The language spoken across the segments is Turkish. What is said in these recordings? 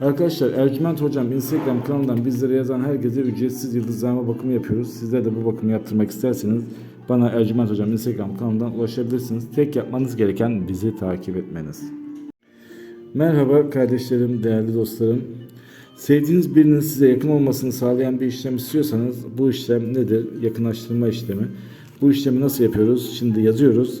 Arkadaşlar Ercüment Hocam Instagram kanalından bizlere yazan herkese ücretsiz yıldızlama bakımı yapıyoruz. Sizler de bu bakımı yaptırmak isterseniz bana Ercüment Hocam Instagram kanalından ulaşabilirsiniz. Tek yapmanız gereken bizi takip etmeniz. Merhaba kardeşlerim, değerli dostlarım. Sevdiğiniz birinin size yakın olmasını sağlayan bir işlem istiyorsanız bu işlem nedir? Yakınlaştırma işlemi. Bu işlemi nasıl yapıyoruz? Şimdi yazıyoruz.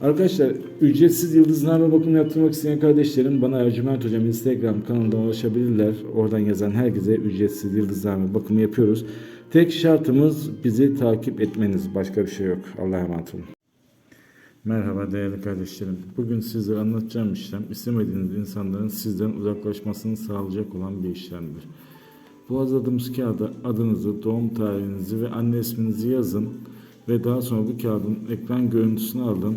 Arkadaşlar ücretsiz yıldızname bakımı yaptırmak isteyen kardeşlerim bana Ercüment Hocam Instagram kanalından ulaşabilirler. Oradan yazan herkese ücretsiz yıldızname bakımı yapıyoruz. Tek şartımız bizi takip etmeniz. Başka bir şey yok. Allah'a emanet olun. Merhaba değerli kardeşlerim. Bugün sizlere anlatacağım işlem istemediğiniz insanların sizden uzaklaşmasını sağlayacak olan bir işlemdir. Bu hazırladığımız kağıda adınızı, doğum tarihinizi ve anne isminizi yazın ve daha sonra bu kağıdın ekran görüntüsünü alın,